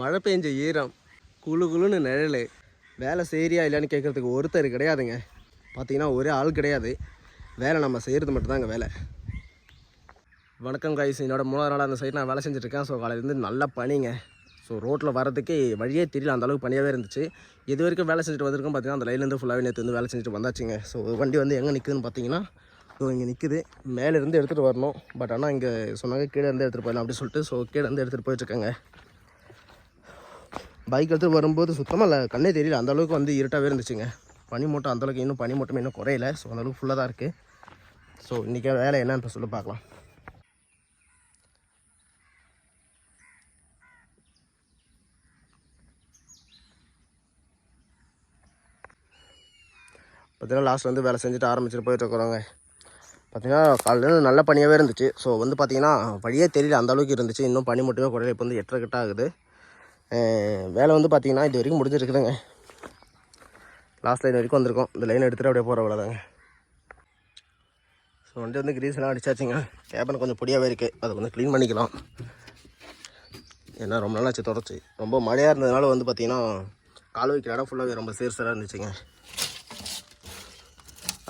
மழை பெஞ்ச ஈரம் குளு குளுன்னு நிழல். வேலை செய்கிறியா இல்லைன்னு கேட்குறதுக்கு ஒருத்தர் கிடையாதுங்க. பார்த்தீங்கன்னா ஒரே ஆள் கிடையாது. வேலை நம்ம செய்கிறது மட்டும்தாங்க வேலை. வணக்கம் காய்ஸ் என்னோட மூணாவது நாள் அந்த சைடு நான் வேலை செஞ்சுட்ருக்கேன் ஸோ காலையிலேருந்து நல்ல பனிங்க. ஸோ ரோட்டில் வரதுக்கே வழியே தெரியல. அந்த அளவுக்கு பனியாகவே இருந்துச்சு. இது வரைக்கும் வேலை செஞ்சுட்டு வந்திருக்கோம் பார்த்தீங்கன்னா அந்த லைன்லேருந்து ஃபுல்லாகவே நேற்று வந்து வேலை செஞ்சுட்டு வந்தாச்சுங்க. ஸோ வண்டி வந்து எங்கே நிற்குதுன்னு பார்த்தீங்கன்னா ஸோ இங்கே நிற்குது மேலேருந்து எடுத்துகிட்டு வரணும். பட் ஆனால் இங்கே சொன்னாங்க கீழே இருந்து எடுத்துகிட்டு போயிடலாம் அப்படின்னு சொல்லிட்டு ஸோ கீழே இருந்து எடுத்துகிட்டு போயிட்டுருக்கேங்க. பைக் எடுத்துகிட்டு வரும்போது சுத்தமாக இல்லை கண்ணே தெரியல. அந்த அளவுக்கு வந்து இருட்டாகவே இருந்துச்சுங்க. பனி மூட்டம் அந்தளவுக்கு இன்னும் பனி மூட்டமே இன்னும் குறையல. ஸோ அந்தளவுக்கு ஃபுல்லாக தான் இருக்குது ஸோ இன்றைக்கி வேலை என்னன்னு சொல்லி பார்க்கலாம் பார்த்தீங்கன்னா லாஸ்ட் வந்து வேலை செஞ்சுட்டு ஆரம்பிச்சுட்டு போயிட்டு இருக்கிறோங்க. பார்த்தீங்கன்னா காலையில் நல்ல பனியாகவே இருந்துச்சு. ஸோ வந்து பார்த்தீங்கன்னா வழியே தெரியல. அந்த அளவுக்கு இருந்துச்சு. இன்னும் பனி மட்டுமே குறையில. இப்போ வந்து எட்டரை கிட்ட ஆகுது. வேலை வந்து பார்த்திங்கன்னா இது வரைக்கும் முடிஞ்சிருக்குதுங்க. லாஸ்ட் லைன் வரைக்கும் வந்திருக்கோம். இந்த லைன் எடுத்துகிட்டு அப்படியே போகிற அவ்வளோதாங்க ஸோ வண்டி வந்து கிரீஸ்லாம் அடிச்சாச்சுங்க. கேபன் கொஞ்சம் பொடியாகவே இருக்குது அதை கொஞ்சம் க்ளீன் பண்ணிக்கலாம். ஏன்னா ரொம்ப நாளாச்சு தொடச்சி. ரொம்ப மழையாக இருந்ததுனால வந்து பார்த்திங்கன்னா கால் வைக்கிற இடம் ஃபுல்லாகவே ரொம்ப சேர் சேராக இருந்துச்சுங்க.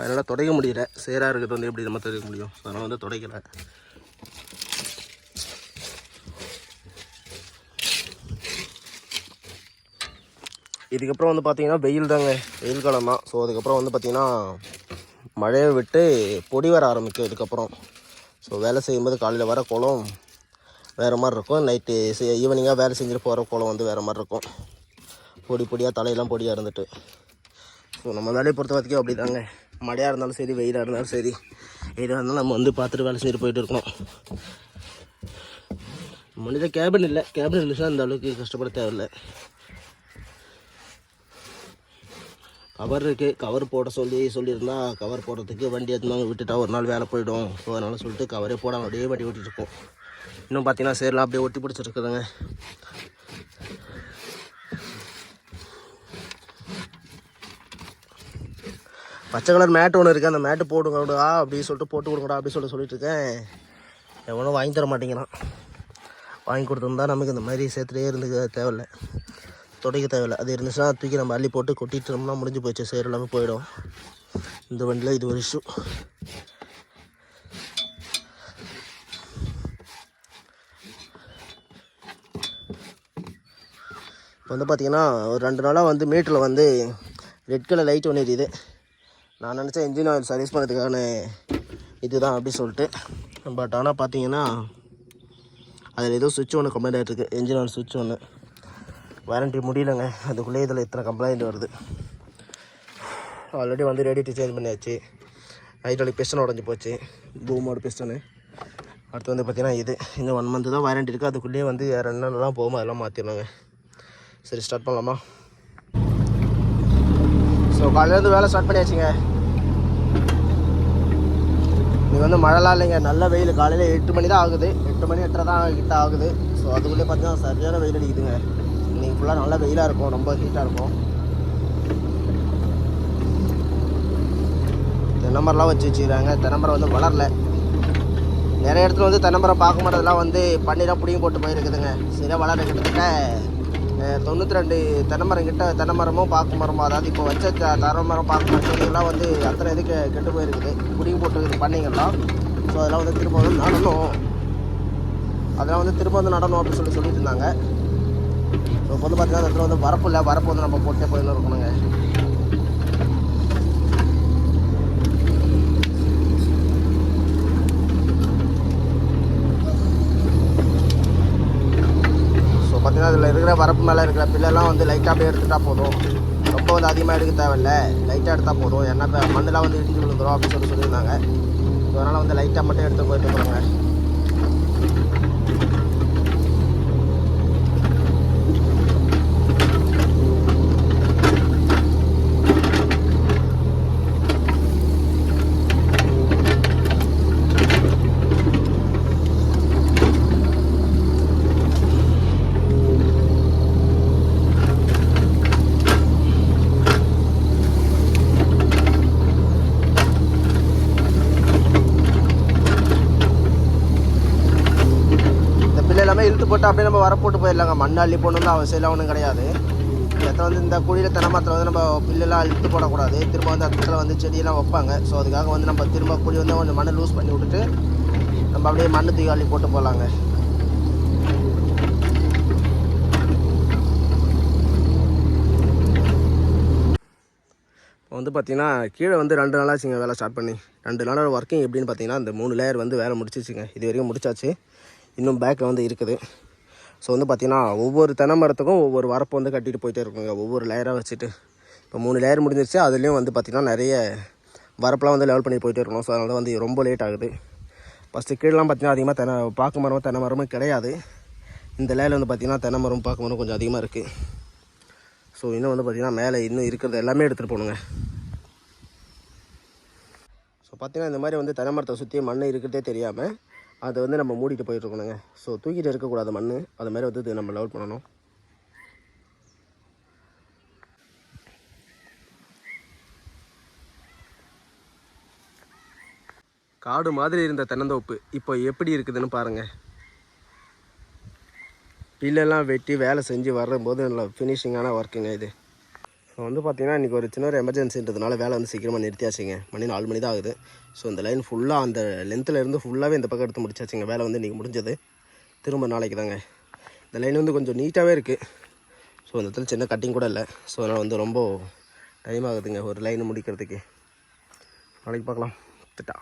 அதனால் துடைக்க முடியல. சேராக இருக்கிறது வந்து எப்படி நம்ம துடைக்க முடியும்? அதனால் வந்து துடைக்கலை. இதுக்கப்புறம் வந்து பார்த்தீங்கன்னா வெயில் தாங்க. வெயில் காலம். தான் ஸோ அதுக்கப்புறம் வந்து பார்த்தீங்கன்னா மழையை விட்டு பொடி வர ஆரம்பிக்கும் இதுக்கப்புறம் ஸோ வேலை செய்யும்போது காலையில் வர குளம் வேறு மாதிரி இருக்கும். நைட்டு ஈவினிங்காக வேலை செஞ்சுட்டு போகிற குளம் வந்து வேறு மாதிரி இருக்கும். பொடி பொடியாக தலையெல்லாம் பொடியாக இருந்துட்டு. ஸோ நம்ம வேலையை பொறுத்த வரைக்கும் அப்படி தாங்க மழையாக இருந்தாலும் சரி வெயிலாக இருந்தாலும் சரி எதாக இருந்தாலும் நம்ம வந்து பார்த்துட்டு வேலை செஞ்சுட்டு போயிட்டு இருக்கணும். மனித கேபின் இல்லை. கேபின் இருந்துச்சுன்னா அந்த அளவுக்கு கஷ்டப்பட தேவையில்லை. கவர் இருக்குது கவர் போட சொல்லி சொல்லியிருந்தா கவர் போடுறதுக்கு வண்டி எடுத்துனாங்க விட்டுட்டா ஒரு நாள் வேலை போயிடும். ஸோ அதனால் சொல்லிட்டு கவரே போடாமல் அப்படியே வண்டி ஓட்டிட்டு இருக்கோம் இன்னும் பார்த்தீங்கன்னா சேரலாம் அப்படியே ஒட்டி பிடிச்சிருக்குதுங்க பச்சை கலர் மேட்டு ஒன்று இருக்குது அந்த மேட்டு போடுங்கடா அப்படின்னு சொல்லிட்டு போட்டு கொடுங்கடா அப்படின்னு சொல்லிட்டு சொல்லிட்டு இருக்கேன். எவனும் வாங்கி தர மாட்டேங்கிறான். வாங்கி கொடுத்துருந்தா நமக்கு இந்த மாதிரி சேர்த்துட்டே இருந்துக்க தேவையில்ல. துடைக்க தேவையில்லை. அது இருந்துச்சுன்னா தூக்கி நம்ம அள்ளி போட்டு கொட்டிட்டோம்னா முடிஞ்சு போச்சு. சேர் எல்லாமே போயிடும். இந்த வண்டியில் இது ஒரு இஷ்யூ இப்போ வந்து பார்த்தீங்கன்னா ஒரு ரெண்டு நாளாக வந்து மீட்டரில் வந்து ரெட் கலர் லைட் ஒன்று எரியுது. நான் நினச்சேன் இன்ஜின் ஆயில் சர்வீஸ் பண்ணுறதுக்கான இதுதான் அப்படி சொல்லிட்டு. பட் ஆனால் பார்த்தீங்கன்னா அதில் ஏதோ சுவிட்ச் ஒன்று கம்ப்ளைண்ட் ஆகிட்ருக்கு இன்ஜின் ஆயில் சுவிட்ச் ஒன்று வாரண்டி முடியலங்க. அதுக்குள்ளே இதில் இத்தனை கம்ப்ளைண்ட் வருது. ஆல்ரெடி வந்து ரேடியேட்டர் சேஞ்ச் பண்ணியாச்சு. ஹைட்ராலிக் பிஸ்டன் உடஞ்சி போச்சு. பூமோட பிஸ்டனு அடுத்து வந்து பார்த்தீங்கன்னா இது. இன்னும் ஒன் மந்த்து தான் வாரண்டி இருக்குது அதுக்குள்ளேயே வந்து வேறு என்னென்னலாம் போகுமோ அதெல்லாம் மாற்றிடலாங்க சரி ஸ்டார்ட் பண்ணலாமா? ஸோ காலையிலேருந்து வேலை ஸ்டார்ட் பண்ணியாச்சுங்க. இது வந்து மழைலாம் இல்லைங்க. நல்ல வெயில். காலையில் எட்டு மணி தான் ஆகுது. எட்டு மணி எட்டரை தான் கிட்ட ஆகுது. ஸோ அதுக்குள்ளே பார்த்தீங்கன்னா சரியான வெயில் அடிக்குதுங்க. இன்னைக்கு ஃபுல்லாக நல்லா வெயிலாக இருக்கும் ரொம்ப ஹீட்டாக இருக்கும். தென்னமரம்லாம் வச்சு வச்சுக்கிறாங்க. தென்னமரம் வந்து வளரல. நிறைய இடத்துல வந்து தென்னமரம் பார்க்க மாட்டதெல்லாம் வந்து பண்ணிலாம் பிடிங்கி போட்டு போயிருக்குதுங்க. சரியாக வளர கிட்டத்தட்ட தொண்ணூற்றி ரெண்டு தென்னமரம் கிட்ட தென்னமரமும் பாக்கு மரமும். அதாவது இப்போ வச்ச த- தரமரம் பாக்கு மரம் வந்து அத்தனை இது கெ- கெட்டு போயிருக்குது. பிடிங்கி போட்டு பண்ணிங்கலாம் ஸோ அதெல்லாம் வந்து திரும்ப வந்து நடணும். அதெல்லாம் வந்து திரும்ப வந்து நடணும் அப்படின்னு சொல்லி சொல்லிட்டு இருந்தாங்க. ஸோ இப்போ வந்து பார்த்தீங்கன்னா அந்த இடத்துல வந்து வரப்பு இல்லை வரப்பு வந்து நம்ம போட்டே போயின்னு இருக்கணுங்க. ஸோ பார்த்தீங்கன்னா அதில் இருக்கிற வரப்பு மேலே இருக்கிற பில்லெல்லாம் வந்து லைட்டாக அப்படியே எடுத்துட்டா போதும். ரொம்ப வந்து அதிகமாக எடுக்க தேவையில்ல. லைட்டாக எடுத்தால் போதும். ஏன்னா இப்போ மண்ணெலாம் வந்து இடிஞ்சு விழுந்துரும் அப்படின்னு சொல்லி சொல்லியிருந்தாங்க. ஸோ அதனால் வந்து லைட்டாக மட்டும் எடுத்து போயிட்டு இருக்கிறாங்க இழுத்து போட்டு அப்படியே நம்ம வர போட்டு போயிடலாங்க. மண் அள்ளி போடணும்னு அவசியம் ஒன்றும் கிடையாது. இடத்த வந்து இந்த குழியில் தென்னை வந்து நம்ம புல்லெல்லாம் இழுத்து போடக்கூடாது. திரும்ப வந்து அந்த இடத்துல வந்து செடியெல்லாம் வைப்பாங்க. ஸோ அதுக்காக வந்து நம்ம திரும்ப குழி வந்து கொஞ்சம் மண்ணை லூஸ் பண்ணி விட்டுட்டு நம்ம அப்படியே மண்ணு தூக்கி அள்ளி போட்டு போகலாங்க இப்போ வந்து பார்த்தீங்கன்னா கீழே வந்து ரெண்டு நாளாச்சுங்க வேலை ஸ்டார்ட் பண்ணி ரெண்டு நாளோட ஒர்க்கிங் எப்படின்னு பார்த்தீங்கன்னா இந்த மூணு லேயர் வந்து வேலை முடிச்சிச்சுங்க. இது வரைக்கும் முடிச்சாச்சு. இன்னும் பேக்கில் வந்து இருக்குது. ஸோ வந்து பார்த்தீங்கன்னா ஒவ்வொரு தென்னை மரத்துக்கும் ஒவ்வொரு வரப்பு வந்து கட்டிட்டு போயிட்டே இருக்குங்க. ஒவ்வொரு லேயராக வச்சுட்டு. இப்போ மூணு லேயர் முடிஞ்சிருச்சு. அதுலேயும் வந்து பார்த்திங்கன்னா நிறைய வரப்பெலாம் வந்து லெவல் பண்ணி போயிட்டே இருக்கணும். ஸோ அதனால் வந்து ரொம்ப லேட் ஆகுது. ஃபஸ்ட்டு கீழெலாம் பார்த்திங்கன்னா அதிகமாக தென்னை பாக்கு மரம் தென்னை மரமும் கிடையாது. இந்த லேயில் வந்து பார்த்திங்கன்னா தென்னை மரம் பாக்கு மரம் கொஞ்சம் அதிகமாக இருக்குது ஸோ இன்னும் வந்து பார்த்திங்கன்னா மேலே இன்னும் இருக்கிறது எல்லாமே எடுத்துகிட்டு போகணுங்க. ஸோ பார்த்திங்கன்னா இந்த மாதிரி வந்து தென்னை மரத்தை சுற்றி மண் இருக்கிறதே தெரியாமல் அதை வந்து நம்ம மூடிட்டு போயிட்டுருக்கணுங்க. ஸோ தூக்கிட்டு இருக்கக்கூடாது மண் அது மாதிரி வந்து நம்ம லெவல் பண்ணணும். காடு மாதிரி இருந்த தென்னந்தோப்பு இப்போ எப்படி இருக்குதுன்னு பாருங்கள் பில்லெல்லாம் வெட்டி வேலை செஞ்சு வரும்போது நல்ல ஃபினிஷிங்கான ஒர்க்குங்க இது. ஸோ வந்து பார்த்தீங்கன்னா இன்றைக்கி ஒரு சின்ன ஒரு எமர்ஜென்சின்றதுனால வேலை வந்து சீக்கிரமாக நிறுத்தியாச்சுங்க. மணி நாலு மணி தான் ஆகுது. ஸோ இந்த லைன் ஃபுல்லாக அந்த லென்த்தில் இருந்து ஃபுல்லாகவே இந்த பக்கம் எடுத்து முடிச்சாச்சுங்க. வேலை வந்து இன்றைக்கி முடிஞ்சது. திரும்ப நாளைக்கு தாங்க. இந்த லைன் வந்து கொஞ்சம் நீட்டாகவே இருக்குது ஸோ இந்த இடத்துல சின்ன கட்டிங் கூட இல்லை. ஸோ அதனால் வந்து ரொம்ப டைம் ஆகுதுங்க ஒரு லைன் முடிக்கிறதுக்கு. நாளைக்கு பார்க்கலாம். திட்டா.